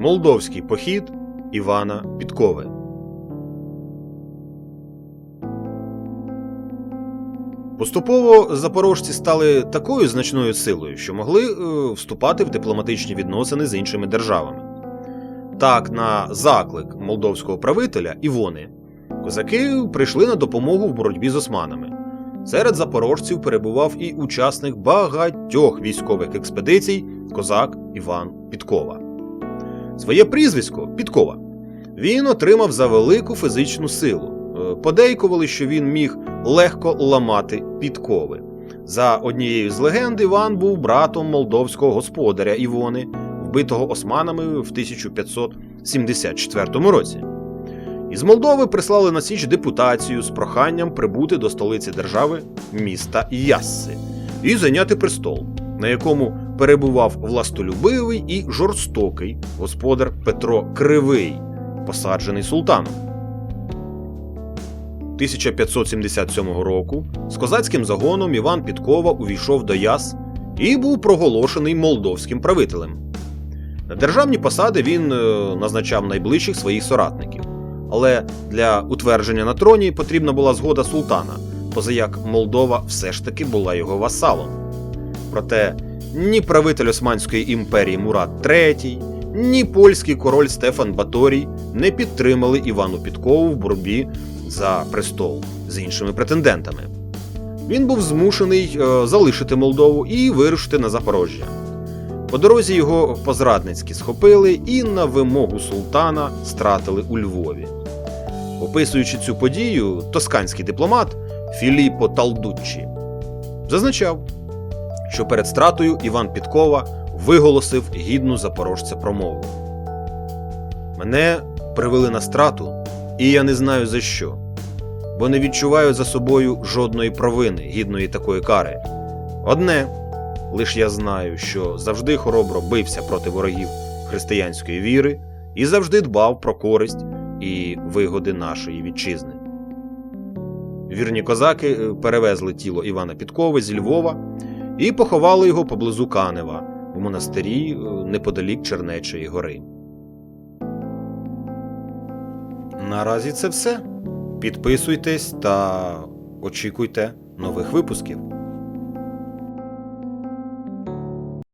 Молдовський похід Івана Підкови. Поступово запорожці стали такою значною силою, що могли е, вступати в дипломатичні відносини з іншими державами. Так, на заклик молдовського правителя Івони козаки прийшли на допомогу в боротьбі з османами. Серед запорожців перебував і учасник багатьох військових експедицій козак Іван Підкова. Своє прізвисько Підкова він отримав за велику фізичну силу. Е, Подейкували, що він міг легко ламати підкови. За однією з легенд, Іван був братом молдовського господаря Івони, вбитого османами в 1574 році. Із Молдови прислали на Січ депутацію з проханням прибути до столиці держави міста Ясси і зайняти престол, на якому перебував властолюбивий і жорстокий господар Петро Кривий, посаджений султаном. 1577 року з козацьким загоном Іван Підкова увійшов до Яс і був проголошений молдовським правителем. На державні посади він е, назначав найближчих своїх соратників. Але для утвердження на троні потрібна була згода султана, позаяк Молдова все ж таки була його васалом. Проте ні правитель Османської імперії Мурат III, ні польський король Стефан Баторій не підтримали Івану Підкову в боротьбі за престол з іншими претендентами. Він був змушений е, залишити Молдову і вирушити на Запорожжя. По дорозі його позрадницьки схопили і на вимогу султана стратили у Львові. Описуючи цю подію, тосканський дипломат Філіппо Талдуччі зазначав, що перед стратою Іван Підкова виголосив гідну запорожця промову. Мене привели на страту, і я не знаю за що, бо не відчуваю за собою жодної провини, гідної такої кари. Одне, лиш я знаю, що завжди хоробро бився проти ворогів християнської віри і завжди дбав про користь і вигоди нашої вітчизни. Вірні козаки е, перевезли тіло Івана Підкови зі Львова і поховали його поблизу Канева в монастирі е, неподалік Чернечої гори. Наразі це все. Підписуйтесь та очікуйте нових випусків.